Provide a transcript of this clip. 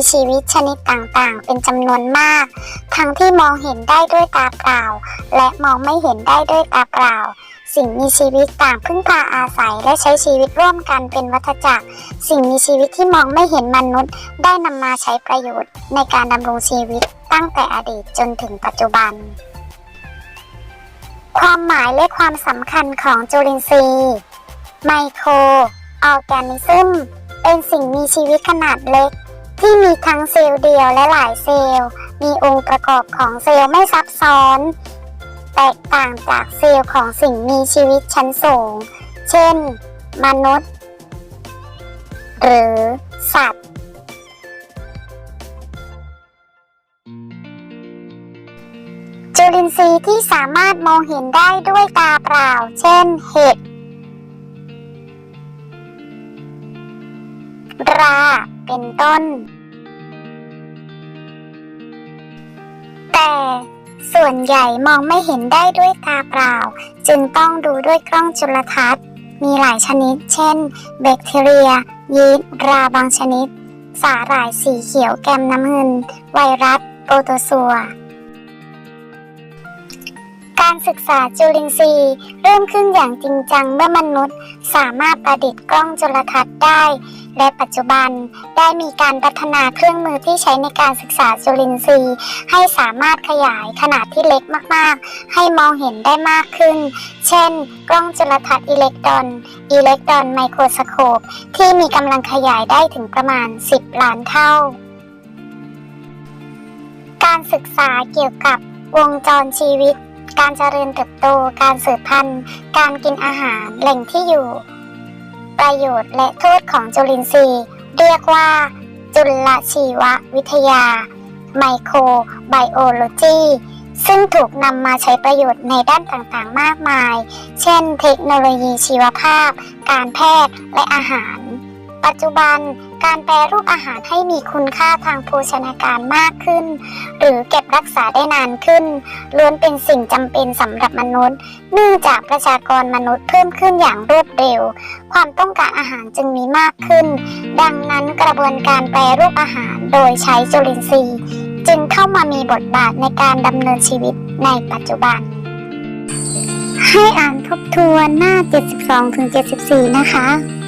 มีชีวิตชนิดต่างๆ เป็นจำนวนมาก ทั้งที่มองเห็นได้ด้วยตาเปล่า และมองไม่เห็นได้ด้วยตาเปล่า สิ่งมีชีวิตต่างพึ่งพาอาศัยและใช้ชีวิตร่วมกันเป็นวัฏจักร สิ่งมีชีวิตที่มองไม่เห็นมนุษย์ ได้นำมาใช้ประโยชน์ ในการดำรงชีวิตตั้งแต่อดีตจนถึงปัจจุบัน ความหมายและความสำคัญของจุลินทรีย์ไมโครออร์แกนิซึมเป็นสิ่งมีชีวิตขนาดเล็ก ที่มีทั้งเซลล์เดียวและหลายเซลล์ มีองค์ประกอบของเซลล์ไม่ซับซ้อน แตกต่างจากเซลล์ของสิ่งมีชีวิตชั้นสูง เช่น มนุษย์ หรือสัตว์ จุลินทรีย์ที่สามารถมองเห็นได้ด้วยตาเปล่า เช่น เห็ด รา เป็นต้น แต่ส่วนใหญ่มองไม่เห็นได้ด้วยตาเปล่า จึงต้องดูด้วยกล้องจุลทรรศน์ มีหลายชนิด เช่น แบคทีเรีย ยีสต์ราบางชนิด สาหร่ายสีเขียวแกมน้ำเงิน ไวรัส โปรโตซัว การศึกษาจุลินทรีย์เริ่มขึ้นอย่างจริงจังเมื่อมนุษย์ สามารถประดิษฐ์กล้องจุลทรรศน์ได้ และปัจจุบันได้มีการพัฒนาเครื่องมือที่ใช้ในการศึกษาจุลินทรีย์ ให้สามารถขยายขนาดที่เล็กมากๆ ให้มองเห็นได้มากขึ้น เช่น กล้องจุลทรรศน์อิเล็กตรอนอิเล็กตรอนไมโครสโคปที่มีกำลังขยายได้ถึงประมาณ 10 ล้านเท่า การศึกษาเกี่ยวกับวงจรชีวิต การเจริญเติบโต การสืบพันธุ์ การกินอาหาร แหล่งที่อยู่ ประโยชน์และโทษของจุลินทรีย์ เรียกว่า จุลชีววิทยา ไมโครไบโอโลจีซึ่งถูกนำมาใช้ประโยชน์ในด้านต่างๆ มากมาย เช่น เทคโนโลยีชีวภาพ การแพทย์ และอาหาร ปัจจุบัน การแปรรูปอาหารให้มีคุณค่าทางโภชนาการมากขึ้น หรือเก็บรักษาได้นานขึ้น ล้วนเป็นสิ่งจำเป็นสำหรับมนุษย์ เนื่องจากประชากรมนุษย์เพิ่มขึ้นอย่างรวดเร็ว ความต้องการอาหารจึงมีมากขึ้น ดังนั้นกระบวนการแปรรูปอาหารโดยใช้จุลินทรีย์ จึงเข้ามามีบทบาทในการดำเนินชีวิตในปัจจุบัน ให้อ่านทบทวนหน้า 72-74 นะคะ